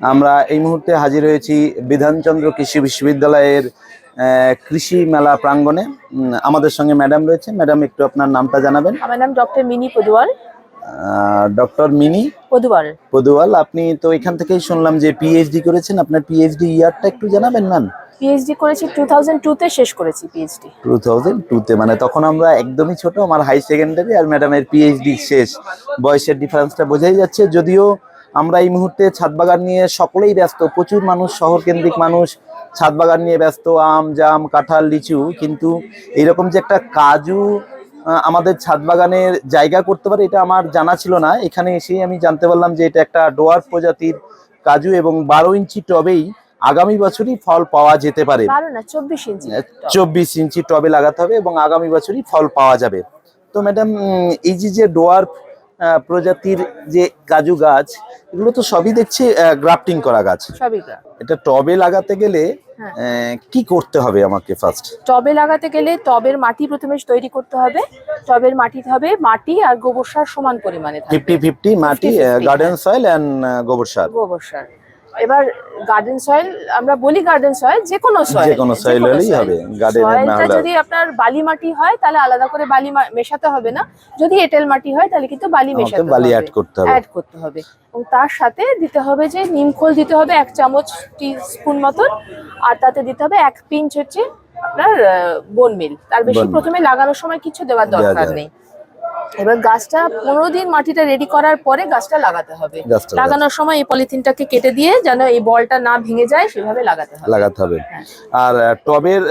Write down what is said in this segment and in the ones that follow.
আমরা এই মুহূর্তে হাজির হয়েছি বিধানচন্দ্র কৃষি বিশ্ববিদ্যালয়ের কৃষি মেলা প্রাঙ্গণে। আমাদের সঙ্গে ম্যাডাম রয়েছে। ম্যাডাম একটু আপনার নামটা জানাবেন। আমার নাম ডক্টর মিনি পদুয়াল। ডক্টর মিনি পদুয়াল। পদুয়াল আপনি তো এখান থেকেই শুনলাম যে পিএইচডি করেছেন। আপনার পিএইচডি ইয়ারটা একটু জানাবেন ম্যাম? পিএইচডি করেছি টু থাউজেন্ড টুতে শেষ করেছি পিএইচডি টু থাউজেন্ড টুতে মানে তখন আমরা একদমই ছোট আমার হাই সেকেন্ডারি আর ম্যাডামের পিএইচডি শেষ। বয়সের ডিফারেন্সটা বোঝাই যাচ্ছে যদিও আমরা এই মুহূর্তে ছাদ বাগান নিয়ে সকলেই ব্যস্ত প্রচুর মানুষ শহর কেন্দ্রিক মানুষ ছাদ বাগান নিয়ে ব্যস্ত আম জাম কাঁঠাল লিচু কিন্তু এইরকম যে একটা কাজু আমাদের ছাদ বাগানের জায়গা করতে পারে এটা আমার জানা ছিল না। এখানে এসেই আমি জানতে পারলাম যে এটা একটা ডোয়ার প্রজাতির কাজু এবং বারো ইঞ্চি টবেই আগামী বছরই ফল পাওয়া যেতে পারে। চব্বিশ ইঞ্চি টবে। লাগাতে হবে এবং আগামী বছরই ফল পাওয়া যাবে। তো ম্যাডাম এই যে যে ডোয়ার প্রজাতির যে কাজু গাছ এগুলো তো সবই দেখছি গ্রাফটিং করা গাছ। সবই এটা টবে লাগাতে গেলে হ্যাঁ। কি করতে হবে আমাকে ফার্স্ট টবে লাগাতে গেলে টবের মাটি প্রথমে তৈরি করতে হবে। টবের মাটি হবে মাটি আর গোবর সার সমান পরিমাণে থাকবে। ফিফটি ফিফটি মাটি গার্ডেন সয়েল এন্ড গোবর সার। গোবর সার। এবার গার্ডেন সয়েল আমরা বলি গার্ডেন সয়েল যে কোনো সয়েল যে কোনো soil হলেই হবে, এর না হলে- যদি আপনার বালি মাটি হয় তাহলে আলাদা করে বালি মেশাতে হবে না। যদি এঁটেল মাটি হয় তাহলে কিন্তু বালি মেশাতে বালি হবে। অ্যাড করতে হবে। অ্যাড করতে হবে। এবং তার সাথে দিতে হবে যে নিমখোল দিতে হবে এক চামচ টি স্পুন মতন আর তাতে দিতে হবে এক পিঞ্চ হচ্ছে আপনার বোন মিল তার বেশি প্রথমে লাগানোর সময় কিছু দেওয়ার দরকার নেই। এবার গাছটা পনেরো দিন মাটিটা রেডি করার পরে গাছটা লাগাতে হবে। লাগানোর সময় এই পলিথিনটাকে কেটে দিয়ে যেন এই বলটা না ভেঙে যায় সেভাবে লাগাতে হবে। লাগাতে হবে। হ্যাঁ। আর টবের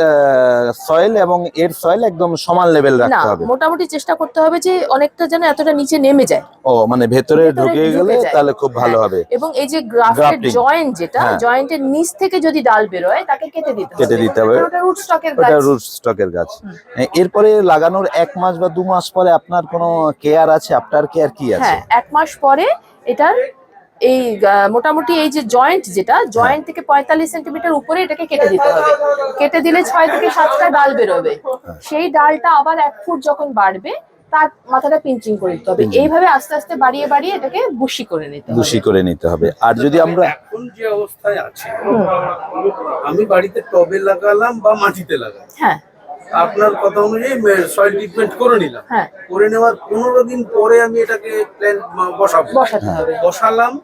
সয়েল এবং এর সয়েল একদম সমান লেভেল রাখতে হবে। মোটামুটি চেষ্টা করতে হবে যে অনেকটা যেন এতটা নিচে নেমে যায়। ও মানে ভেতরে ঢুকে গেলে তাহলে খুব ভালো হ্যাঁ, হবে। এবং এই যে গ্রাফটেড জয়েন্ট যেটা হ্যাঁ। জয়েন্টের নিচ থেকে যদি ডাল বেরোয় তাকে কেটে দিতে হবে। কেটে দিতে হবে। ওটা রুট স্টকের গাছ। রুট স্টকের গাছ। এরপরে লাগানোর এক মাস বা দু মাস পরে আপনার কোনো কেয়ার আছে? আফটার কেয়ার কি আছে? হ্যাঁ এক মাস পরে এটার এই মোটামুটি এই যে জয়েন্ট যেটা জয়েন্ট থেকে পঁয়তাল্লিশ সেন্টিমিটার উপরে এটাকে কেটে দিতে হবে। কেটে দিলে ছয় থেকে সাতটা ডাল বেরোবে। সেই ডালটা আবার এক ফুট যখন বাড়বে তার মাথাটা পিঞ্চিং করে দিতে হবে। এইভাবে আস্তে আস্তে বাড়িয়ে বাড়িয়ে এটাকে বুশি করে নিতে হবে। দূষি করে নিতে হবে। আর যদি আমরা এখন যে অবস্থায় আছে আমি বাড়িতে টবে লাগালাম বা মাটিতে লাগালাম। হ্যাঁ। আপনার কথা অনুযায়ী সয়েল ট্রিটমেন্ট করে নিলাম। হ্যাঁ। করে নেওয়ার পনেরো দিন পরে আমি এটাকে প্ল্যান বসাবো। বসাতে হবে। বসালাম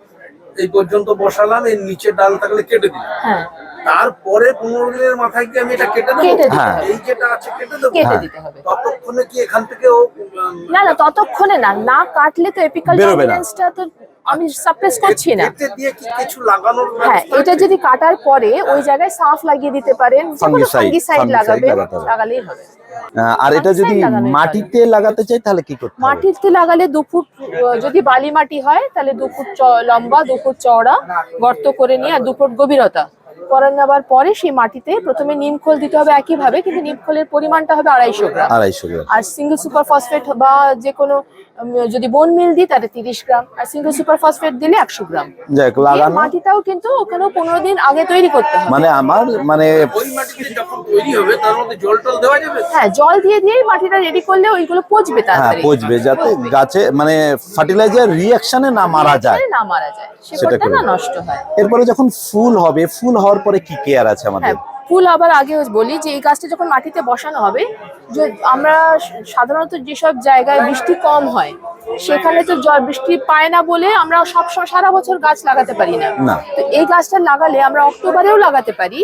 এই পর্যন্ত বসালাম এর নিচে ডাল থাকলে কেটে দিলাম। হ্যাঁ। তারপরে পনেরো দিনের মাথায় কি আমি এটা কেটে দেবো? কেটে দিতে হ্যাঁ। হবে। এই যেটা আছে কেটে দেবো? কেটে হ্যাঁ। দিতে হবে। ততক্ষণে কি এখান থেকেও উম, না না ততক্ষণে না। না কাটলে তো বেরোবে না। ডমিনেন্সটা তো আমি সাপ্রেস করছি না। কেটে দিয়ে কি কিছু লাগানোর হ্যাঁ ব্যবস্থা এটা আছে? যদি কাটার পরে ওই জায়গায় সাফ লাগিয়ে দিতে পারেন যে কোনো Fungicide, ফাঙ্গিসাইড fungicide লাগাবে লাগাতে হবে। লাগালেই হবে। আহ, আর এটা যদি Fungicide মাটিতে লাগাতে চাই তাহলে কি করতে হবে? মাটিতে লাগালে দু ফুট আহ, যদি বালি মাটি হয় তাহলে দু ফুট চ- লম্বা দু ফুট চওড়া গর্ত করে নিয়ে আর দু ফুট গভীরতা। করে নেওয়ার পরে সেই মাটিতে প্রথমে নিমখোল দিতে হবে একইভাবে কিন্তু নিমখোলের পরিমাণটা হবে আড়াইশো গ্রাম। আড়াইশো গ্রাম। আর সিঙ্গেল সুপার ফসফেট বা যে কোনো যদি বোন মিল দিই তাহলে তিরিশ গ্রাম। আর সিঙ্গেল সুপার ফসফেট দিলে একশো গ্রাম। যাক এই লাগানো মাটিটাও কিন্তু ওখানেও পনেরো দিন আগে তৈরি করতে হবে। মানে আমার মানে ওই মাটিতে যখন তৈরি হবে তার মধ্যে জল টল দেওয়া যাবে? হ্যাঁ জল দিয়ে দিয়েই মাটিটা রেডি করলে ওইগুলো পচবে হ্যাঁ তাড়াতাড়ি। পচবে যাতে গাছে মানে ফার্টিলাইজার রিয়াকশনে না মারা যায়। না মারা যায়। সেটা না নষ্ট হয়। এরপরে যখন ফুল হবে ফুল হওয়ার পরে কি কেয়ার আছে আমাদের? হ্যাঁ ফুল আবার আগে বলি যে এই গাছটা যখন মাটিতে বসানো হবে যে আমরা সাধারণত যেসব জায়গায় বৃষ্টি কম হয় সেখানে তো জল বৃষ্টি পায় না বলে আমরা সবসময় সারা বছর গাছ লাগাতে পারি না। তো এই গাছটা লাগালে আমরা অক্টোবরেও লাগাতে পারি।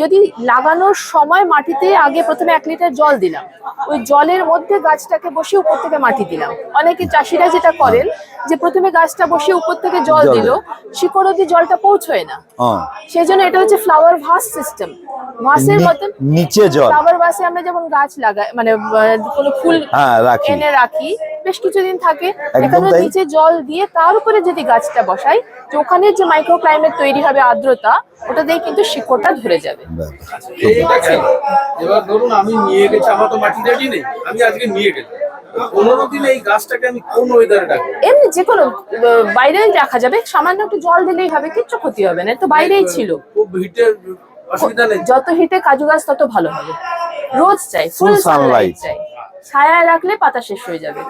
যদি লাগানোর সময় মাটিতে আগে প্রথমে এক লিটার জল দিলাম ওই জলের মধ্যে গাছটাকে বসিয়ে উপর থেকে মাটি দিলাম। অনেকে চাষিরা যেটা করেন যে প্রথমে গাছটা বসিয়ে উপর থেকে জল জল দিল শিকড় অব্দি জলটা পৌঁছয় না। সেই জন্য এটা হচ্ছে ফ্লাওয়ার ভাস সিস্টেম ভাসের নি- মতন নিচে জল। ফ্লাওয়ার ভাসে আমরা যেমন গাছ লাগাই মানে কোনো ফুল হ্যাঁ রাখি। এনে রাখি বেশ কিছুদিন থাকে। এখানে নিচে জল দিয়ে তার উপরে যদি গাছটা বসাই যে ওখানে যে মাইক্রো ক্লাইমেট তৈরি হবে আর্দ্রতা ওটা দিয়ে কিন্তু শিকড়টা ধরে যাবে। এবার ধরুন আমি নিয়ে গেছি আমার তো মাটি রেডি নেই আমি আজকে নিয়ে রাখব? এমনি যে কোনো আহ, বাইরেই রাখা যাবে সামান্য একটু জল দিলেই হবে কিচ্ছু ক্ষতি হবে না তো বাইরেই ছিল। যত হিটে কাজু গাছ তত ভালো হবে। রোজ চাই ফুল। সানলাইট চাই। ছায়ায় রাখলে পাতা শেষ হয়ে যাবে।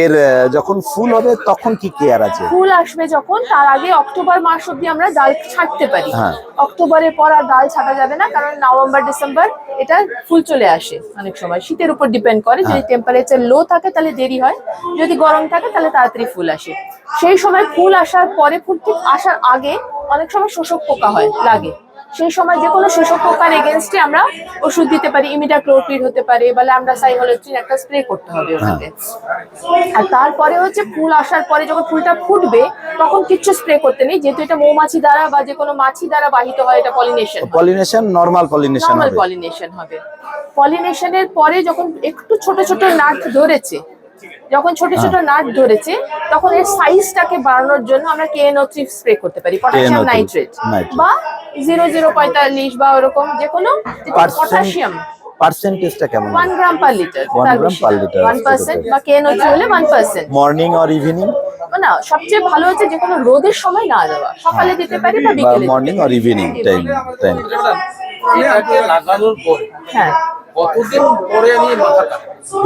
এর যখন ফুল হবে তখন কি কেয়ার আছে? ফুল আসবে যখন তার আগে অক্টোবর মাস অব্দি আমরা ডাল ছাড়তে পারি। হ্যাঁ। অক্টোবরের পর আর ডাল ছাড়া যাবে না কারণ নভেম্বর ডিসেম্বর এটা ফুল চলে আসে অনেক সময়। শীতের উপর ডিপেন্ড করে যদি হ্যাঁ। টেম্পারেচার লো থাকে তাহলে দেরি হয়। যদি গরম থাকে তাহলে তাড়াতাড়ি ফুল আসে। সেই সময় ফুল আসার পরে ফুল ঠিক আসার আগে অনেক সময় শোষক পোকা হয় লাগে। সেই সময় যে কোনো শোষক পোকার এগেনস্টে আমরা ওষুধ দিতে পারি ইমিডাক্লোপিড হতে পারে বা ল্যামডা সাইহোলেট্রিন একটা স্প্রে করতে হবে ওটাতে। আর তারপরে হচ্ছে ফুল আসার পরে যখন ফুলটা ফুটবে তখন কিচ্ছু স্প্রে করতে নেই যেহেতু এটা মৌমাছি দ্বারা বা যে কোনো মাছি দ্বারা বাহিত হয় এটা pollination pollination normal pollination normal pollination হবে। পলিনেশনের পরে যখন একটু ছোট ছোট নাট ধরেছে যখন ছোট ছোট হ্যাঁ। নাট ধরেছে তখন এর সাইজটাকে বাড়ানোর জন্য আমরা কেএনও থ্রি স্প্রে করতে পারি পটাশিয়াম নাইট্রেট বা জিরো জিরো পঁয়তাল্লিশ বা ওরকম যে কোনো পটাশিয়াম পার্সেন্টেজটা কেমন গ্রাম পার লিটার বা হলে পার্সেন্ট মর্নিং অর ইভিনিং না সবচেয়ে ভালো হচ্ছে যে কোনো রোদের সময় না দেওয়া। সকালে দিতে পারি বা বা বিকেলে morning or evening time time লাগানোর পরে হ্যাঁ। কতদিন পরে আমি মাথা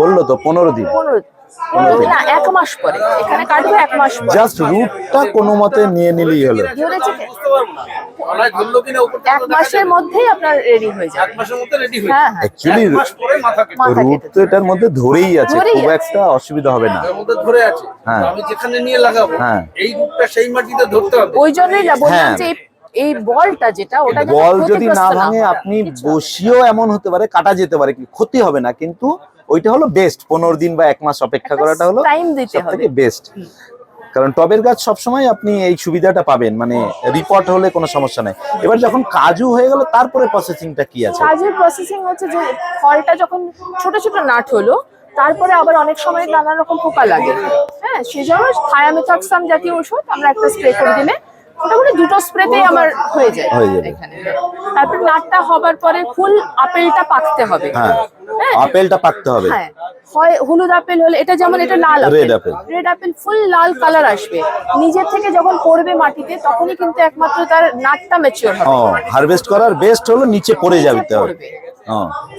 বলল তো পনেরো দিন। পনেরো পনেরো দিন। না এক মাস পরে। এখানে কাটবো এক মাস পরে। জাস্ট রুটটা কোনো মতে নিয়ে নিলেই হলো। এক মাসের মধ্যেই আপনার রেডি হয়ে এক মাসের মধ্যে রেডি হয়ে হ্যাঁ যাবে। হ্যাঁ। অ্যাকচুয়ালি এক মাস পরে মাথা কেটে মাথা রুট তো এটার মধ্যে ধরেই আছে খুব একটা অসুবিধা হবে না। এর মধ্যে ধরে আছে। হ্যাঁ। আমি যেখানে নিয়ে লাগাবো হ্যাঁ। এই রূপটা সেই মাটিতে ধরতে হবে। ওই জন্যই বললাম হ্যাঁ। যে এই- বলটা যেটা ওটা বল যদি না ভাঙে আপনি। বসিয়েও এমন হতে পারে কাটা যেতে পারে কি- ক্ষতি হবে না। কিন্তু ওইটা হলো বেস্ট পনেরো দিন বা এক মাস অপেক্ষা করাটা হলো। বেস্ট কারণ টবের গাছ সবসময় আপনি এই সুবিধাটা পাবেন মানে রিপোর্ট হলে কোনো সমস্যা নাই। এবার যখন কাজু হয়ে গেল তারপরে প্রসেসিংটা কি আছে? কাজের প্রসেসিং হচ্ছে যে ফলটা যখন ছোট ছোট নাট হলো তারপরে আবার অনেক সময় নানা রকম পোকা লাগে। হ্যাঁ সেজন্য থায়ামিথক্সাম জাতীয় ওষুধ আমরা একটা স্প্রে করে দিলে মোটামুটি দুটো স্প্রেতেই আমার হয়ে যায়। এখানে। তারপর নাটটা হবার পরে ফুল আপেলটা পাকতে হবে। হ্যাঁ হ্যাঁ? আপেলটা পাকতে হবে। হ্যাঁ। হয় হলুদ আপেল হলে এটা যেমন এটা লাল Red apple. রেড আপেল ফুল লাল কালার আসবে। নিজের থেকে যখন পড়বে মাটিতে তখনই কিন্তু একমাত্র তার নাটটা ম্যাচিওর হবে। হারভেস্ট করার বেস্ট হলো নিচে পড়ে যাবে নিচে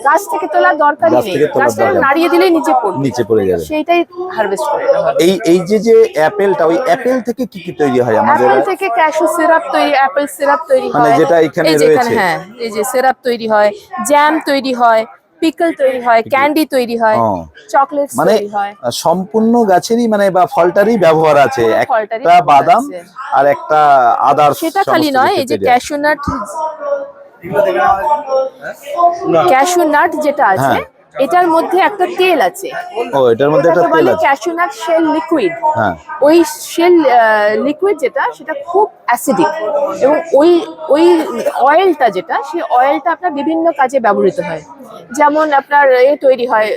গাছ থেকে তোলার দরকারই নেই। থেকে গাছ থেকে দরকার। নাড়িয়ে দিলেই নিচে পড়বে। নিচে পড়ে যাবে। সেইটাই হারভেস্ট করে এই এই যে যে অ্যাপেলটা ওই অ্যাপেল থেকে কি কি তৈরি হয় আমাদের? অ্যাপেল থেকে ক্যাশু সিরাপ তৈরি অ্যাপেল সিরাপ তৈরি মানে হয়। যেটা এখানে এখানে রয়েছে। হ্যাঁ এই যে সিরাপ তৈরি হয় জ্যাম তৈরি হয় পিকল তৈরি হয় ক্যান্ডি তৈরি হয় চকলেট মানে হয়। সম্পূর্ণ গাছেরই মানে বা ফলটারই ব্যবহার আছে। একটা বাদাম আর একটা আদার সেটা খালি নয় এই যে ক্যাশু নাট ক্যাশু নাট যেটা আছে হ্যাঁ। এটার মধ্যে একটা তেল আছে। ও এটার মধ্যে একটা তেল আছে। ক্যাশু নাট শেল লিকুইড হ্যাঁ। ওই শেল লিকুইড যেটা সেটা খুব অ্যাসিডিক এবং ওই ওই অয়েলটা যেটা সেই অয়েলটা আপনার বিভিন্ন কাজে ব্যবহৃত হয়। যেমন আপনার এ তৈরি হয়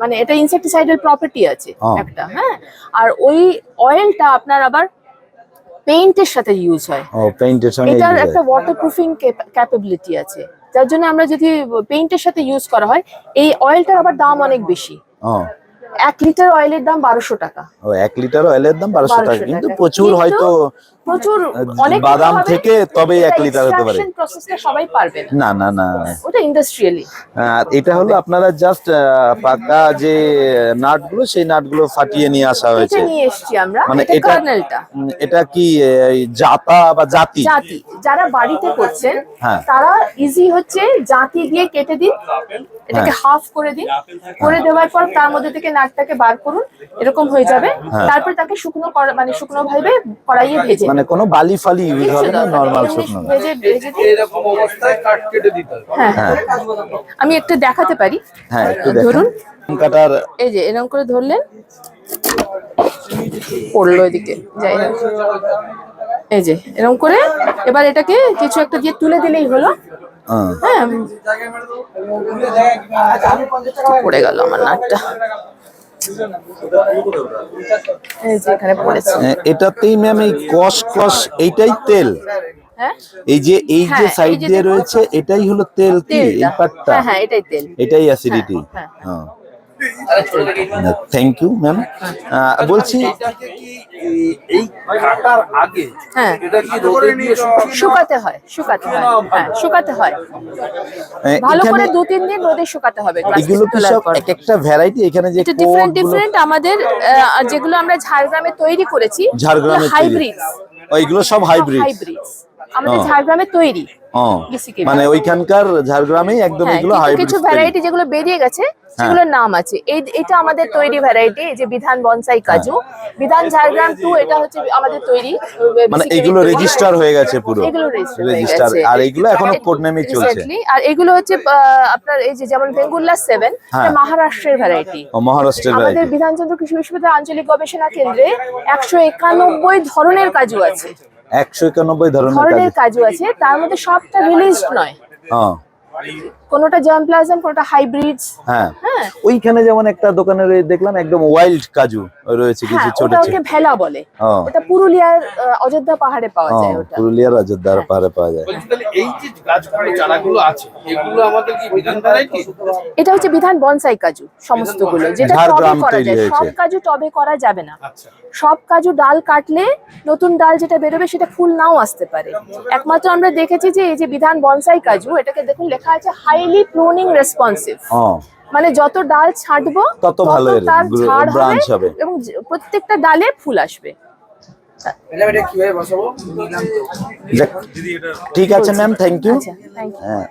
মানে এটা ইনসেকটিসাইডাল প্রপার্টি আছে একটা হ্যাঁ? আর ওই অয়েলটা আপনার আবার পেইন্টের সাথে ইউজ হয়। ও পেইন্টের সঙ্গে এটার একটা ওয়াটারপ্রুফিং ক্যাপাবিলিটি আছে। যার জন্য আমরা যদি পেইন্টের সাথে ইউজ করা হয় এই অয়েলটার আবার দাম অনেক বেশি। এক লিটার অয়েলের দাম বারোশো টাকা। ও এক লিটার অয়েলের দাম বারোশো টাকা কিন্তু প্রচুর হয়তো প্রচুর অনেক বাদাম থেকে তবেই এক লিটার হতে পারে। প্রসেসটা সবাই পারবে না। না না ওটা ইন্ডাস্ট্রিয়ালি আর এটা হলো আপনারা জাস্ট পাকা যে নাটগুলো সেই নাটগুলো ফাটিয়ে নিয়ে আসা এটা নিয়ে এসেছি আমরা। মানে এটা এটা কার্নেলটা এটা কি জাতা বা জাতি? জাতি। যারা বাড়িতে করছেন হ্যাঁ। তারা ইজি হচ্ছে জাতি দিয়ে কেটে দিন এটাকে হ্যাঁ। হাফ করে দিন। করে দেওয়ার পর তার মধ্যে থেকে নাটটাকে বার করুন এরকম হয়ে যাবে। হ্যাঁ। তারপর তাকে শুকনো মানে শুকনো ভাবে কড়াইয়ে ভেজে মানে কোনো বালি ফালি ইউজ হবে না। নর্মাল শুকনো ভেজে ভেজে দিন। এরকম অবস্থায় কাট কেটে দিতে হবে। হ্যাঁ। হ্যাঁ। আমি একটু দেখাতে পারি? হ্যাঁ একটু দেখুন। ধরুন। কাটার এই যে এরকম করে ধরলেন। পড়ল এদিকে। যাই হোক। এই যে এরকম করে এবার এটাকে কিছু একটা দিয়ে তুলে দিলেই হলো। হ্যাঁ। হ্যাঁ। পড়ে গেল আমার নাটটা হ্যাঁ, এটাতেই ম্যাম এই কস কস এইটাই তেল। হ্যাঁ? এই যে এই যে হ্যাঁ, সাইড দিয়ে রয়েছে এটাই হলো তেল কি এই পাটটা। হ্যাঁ হ্যাঁ এটাই তেল। এটাই অ্যাসিডিটি হ্যাঁ, হ্যাঁ। থ্যাংক ইউ ম্যাম বলছি এই- কাটার আগে। এটা কি রোদে দিয়ে শুকাতে হয় শুকাতে হয় হ্যাঁ শুকাতে হয়। ভালো করে দু তিন দিন রোদে শুকাতে হবে এগুলো কি সব এক একটা ভ্যারাইটি এখানে যে ডিফারেন্ট ডিফারেন্ট আমাদের যেগুলো আমরা ঝাড়গ্রামে তৈরি করেছি ঝাড়গ্রামে হাইব্রিড ওইগুলো সব হাইব্রিড হাইব্রিড আমাদের ঝাড়গ্রামে তৈরি মানে ওইখানকার ঝাড়গ্রামে একদম হ্যাঁ এগুলো কিছু ভ্যারাইটি যেগুলো বেরিয়ে গেছে সেগুলোর নাম আছে। এই এটা আমাদের তৈরি ভ্যারাইটি এই যে বিধান বনসাই কাজু। বিধান ঝাড়গ্রাম টু এটা হচ্ছে আমাদের তৈরি হ্যাঁ। মানে এগুলো রেজিস্টার হয়ে গেছে পুরো। এগুলো রেজিস্টার আর এগুলো এখনও কোড নেমে চলছে। আর এগুলো হচ্ছে আপনার এই যে যেমন বেঙ্গুল্লা সেভেন হ্যাঁ। মহারাষ্ট্রের ভ্যারাইটি ও, মহারাষ্ট্রের আমাদের ভ্যারাইটি বিধানচন্দ্র কৃষি বিশ্ববিদ্যালয় আঞ্চলিক গবেষণা কেন্দ্রে একশো একানব্বই ধরনের কাজু আছে। একশো একানব্বই ধরনের কাজু আছে তার মধ্যে সবটা রিলিজড নয়। হ্যাঁ। কোনোটা জার্মপ্লাজম কোনোটা হাইব্রিডস হ্যাঁ। হ্যাঁ। ওইখানে যেমন একটা দোকানে দেখলাম একদম ওয়াইল্ড কাজু রয়েছে কিছু হ্যাঁ ছোট ছোট ওকে ভেলা বলে। ওটা পুরুলিয়ার অযোধ্যা পাহাড়ে পাওয়া যায় ওটা। পুরুলিয়ার অযোধ্যার পাহাড়ে পাওয়া যায়। তাহলে এই যে গাছগুলো চারাগুলো আছে এগুলো আমাদের কি বিধান ভ্যারাইটি এটা হচ্ছে বিধান বনসাই কাজু সমস্তগুলো। যেটা টবে করা যায়। সব কাজু টবে করা যাবে না। আচ্ছা। সব কাজু ডাল কাটলে নতুন ডাল যেটা বেরোবে সেটা ফুল নাও আসতে পারে। একমাত্র আমরা দেখেছি যে এই যে বিধান বনসাই কাজু এটাকে দেখুন লেখা আছে হাইলি প্রুনিং রেসপন্সিভ মানে যত ডাল ছাঁটবো তত ভালো তার ঝাড় ব্রাঞ্চ হবে। এবং প্রত্যেকটা ডালে ফুল আসবে। ঠিক আছে ma'am thank you thank you হ্যাঁ।